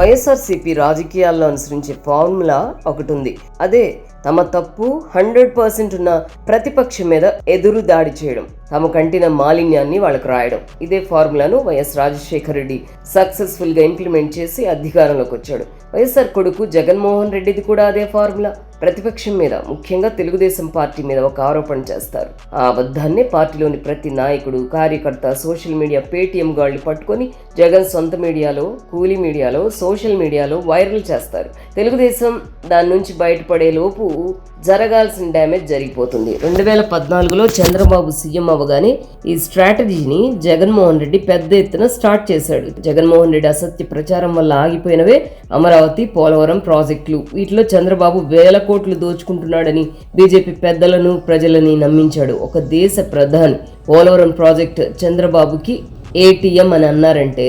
వైఎస్ఆర్సీపీ రాజకీయాల్లో అనుసరించే ఫార్ములా ఒకటి ఉంది. అదే తమ తప్పు హండ్రెడ్ పర్సెంట్ ఉన్న ప్రతిపక్షం మీద ఎదురు దాడి చేయడం తమ కంటిన మాలిన్యాన్ని వాళ్ళకు రాయడం. ఇదే ఫార్ములాను వైఎస్ రాజశేఖర రెడ్డి సక్సెస్ఫుల్గా ఇంప్లిమెంట్ చేసి అధికారంలోకి వచ్చాడు. వైఎస్ఆర్ కొడుకు జగన్మోహన్ రెడ్డిది కూడా అదే ఫార్ములా. ప్రతిపక్షం మీద ముఖ్యంగా తెలుగుదేశం పార్టీ మీద ఒక ఆరోపణ చేస్తారు. ఆ అబద్ధాన్ని పార్టీలోని ప్రతి నాయకుడు కార్యకర్త సోషల్ మీడియా పేటీఎం గాళ్ళు పట్టుకొని జగన్ సొంత మీడియాలో కూలీ మీడియాలో సోషల్ మీడియాలో వైరల్ చేస్తారు. తెలుగుదేశం దాని నుంచి బయటపడే లోపు జరగాల్సిన డ్యామేజ్ జరిగిపోతుంది. రెండు వేల పద్నాలుగులో చంద్రబాబు సీఎం అవ్వగానే ఈ స్ట్రాటజీని జగన్మోహన్ రెడ్డి పెద్ద ఎత్తున స్టార్ట్ చేశాడు. జగన్మోహన్ రెడ్డి అసత్య ప్రచారం వల్ల ఆగిపోయినవే అమరావతి పోలవరం ప్రాజెక్టులు. వీటిలో చంద్రబాబు వేల కోట్లు దోచుకుంటున్నాడని బీజేపీ పెద్దలను ప్రజలని నమ్మించాడు. ఒక దేశ ప్రధాని పోలవరం ప్రాజెక్ట్ చంద్రబాబుకి ఏటీఎం అని అన్నారంటే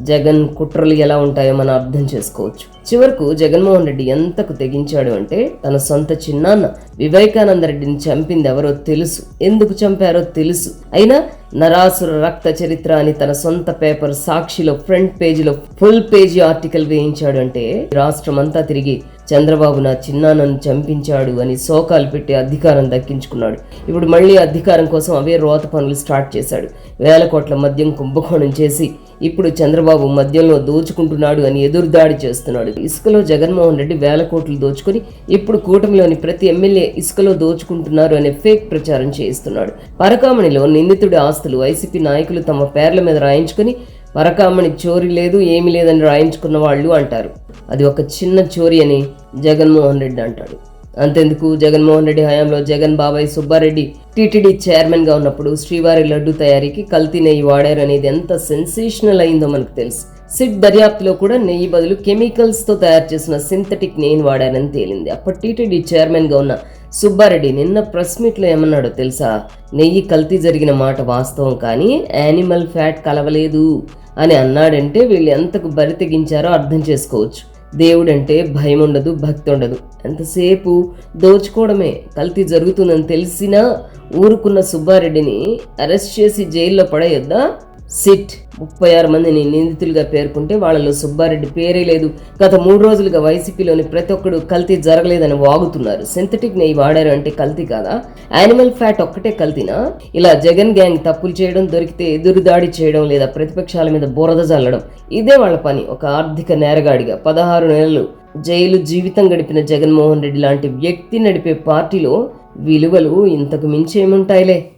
జగన్ కుట్రలు ఎలా ఉంటాయో మనం అర్థం చేసుకోవచ్చు. చివరకు జగన్మోహన్ రెడ్డి ఎంతకు తెగించాడు అంటే తన సొంత చిన్నాన్న వివేకానంద రెడ్డిని చంపింది ఎవరో తెలుసు. ఎందుకు చంపారో తెలుసు. అయినా నరాసుర రక్త చరిత్ర అని తన సొంత పేపర్ సాక్షిలో ఫ్రంట్ పేజీలో ఫుల్ పేజీ ఆర్టికల్ వేయించాడు అంటే రాష్ట్రం అంతా తిరిగి చంద్రబాబు నా చిన్నాన్నను చంపించాడు అని శోకాలు పెట్టి అధికారం దక్కించుకున్నాడు. ఇప్పుడు మళ్ళీ అధికారం కోసం అవే రోత పనులు స్టార్ట్ చేశాడు. వేల కోట్ల మద్యం కుంభకోణం చేసి ఇప్పుడు చంద్రబాబు మద్యంలో దోచుకుంటున్నాడు అని ఎదురుదాడి చేస్తున్నాడు. ఇసుకలో జగన్మోహన్ రెడ్డి వేల కోట్లు దోచుకొని ఇప్పుడు కూటమిలోని ప్రతి ఎమ్మెల్యే ఇసుకలో దోచుకుంటున్నారు అనే ఫేక్ ప్రచారం చేయిస్తున్నాడు. పరకామణిలో నిందితుడి ఆస్తులు వైసీపీ నాయకులు తమ పేర్ల మీద రాయించుకొని పరకామణి చోరీ లేదు ఏమీ లేదని రాయించుకున్న వాళ్ళు అంటారు. అది ఒక చిన్న చోరీ అని జగన్మోహన్ రెడ్డి అంటాడు. అంతెందుకు జగన్మోహన్ రెడ్డి హయాంలో జగన్ బాబాయ్ సుబ్బారెడ్డి టీటీడీ చైర్మన్గా ఉన్నప్పుడు శ్రీవారి లడ్డు తయారీకి కల్తీ నెయ్యి వాడారు అనేది ఎంత సెన్సేషనల్ అయిందో మనకు తెలుసు. సిట్ దర్యాప్తులో కూడా నెయ్యి బదులు కెమికల్స్తో తయారు చేసిన సింథటిక్ నెయ్యిని వాడారని తేలింది. అప్పటి టీటీడీ చైర్మన్గా ఉన్న సుబ్బారెడ్డి నిన్న ప్రెస్ మీట్లో ఏమన్నాడో తెలుసా? నెయ్యి కల్తీ జరిగిన మాట వాస్తవం కానీ యానిమల్ ఫ్యాట్ కలవలేదు అని అన్నాడంటే వీళ్ళు ఎంతకు బరి తెగించారో అర్థం చేసుకోవచ్చు. దేవుడంటే భయం ఉండదు భక్తి ఉండదు ఎంతసేపు దోచుకోవడమే కల్తీ జరుగుతుందని తెలిసినా ఊరుకున్న సుబ్బారెడ్డిని అరెస్ట్ చేసి జైల్లో పడేయొద్దా? సిట్. ముప్పై ఆరు మందిని నిందితులుగా పేర్కొంటే వాళ్ళలో సుబ్బారెడ్డి పేరే లేదు. గత మూడు రోజులుగా వైసీపీలోని ప్రతి ఒక్కడు కల్తీ జరగలేదని వాగుతున్నారు. సింథటిక్ నెయ్యి వాడారు అంటే కల్తీ కాదా? యానిమల్ ఫ్యాట్ ఒక్కటే కల్తీనా? ఇలా జగన్ గ్యాంగ్ తప్పులు చేయడం దొరికితే ఎదురుదాడి చేయడం లేదా ప్రతిపక్షాల మీద బురద జల్లడం ఇదే వాళ్ళ పని. ఒక ఆర్థిక నేరగాడిగా పదహారు నెలలు జైలు జీవితం గడిపిన జగన్మోహన్ రెడ్డి లాంటి వ్యక్తి నడిపే పార్టీలో విలువలు ఇంతకు మించి ఏముంటాయిలే